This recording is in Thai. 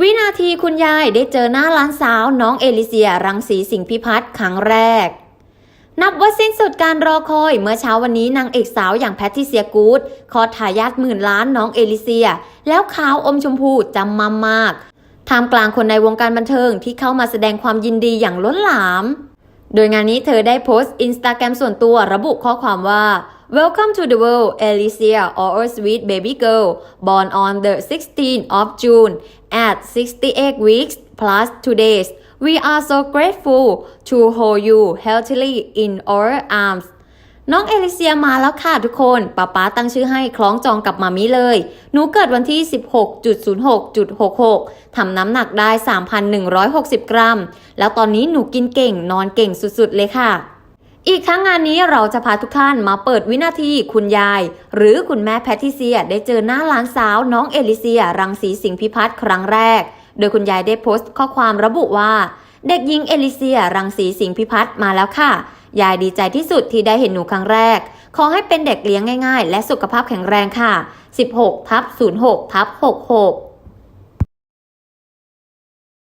วินาทีคุณยายได้เจอหน้าหล้านสาวน้องเอลิเซียรังสีสิงพิพัฒน์ครั้งแรก นับว่าสิ้นสุดการรอคอยเมื่อเช้าวันนี้นางเอกสาวอย่างแพทริเซียกูดคอทายาทหมื่นล้านน้องเอลิเซีย แล้วขาวอมชมพูจำมามากท่ามกลางคนในวงการบันเทิงที่เข้ามาแสดงความยินดีอย่างล้นหลาม โดยงานนี้เธอได้โพสต์อินสตาแกรมส่วนตัวระบุข้อความว่า Welcome to the world Alicia our sweet baby girl born on the 16th of June at 68 weeks plus two days we are so grateful to hold you healthily in our arms น้องเอลิเซียมาแล้วค่ะทุกคนป๊าป๊าตั้งชื่อให้คล้องจองกับมามิเลย หนูเกิดวันที่ 16.06.66 ทำน้ำหนักได้ 3,160 กรัม แล้วตอนนี้หนูกินเก่งนอนเก่งสุดๆเลยค่ะ อีกทั้งงานนี้เราจะพาทุกท่านมาเปิดวินาทีคุณยาย หรือคุณแม่แพทริเซียได้เจอหน้าหลานสาวน้องเอลิเซีย รังสีสิงพิพัฒน์ครั้งแรก โดยคุณยายได้โพสต์ข้อความระบุว่า เด็กหญิงเอลิเซีย รังสีสิงพิพัฒน์มาแล้วค่ะ ยายดีใจที่สุดที่ได้เห็นหนูครั้งแรก ขอให้เป็นเด็กเลี้ยงง่าย ๆ และสุขภาพแข็งแรงค่ะ 16ทับ06ทับ66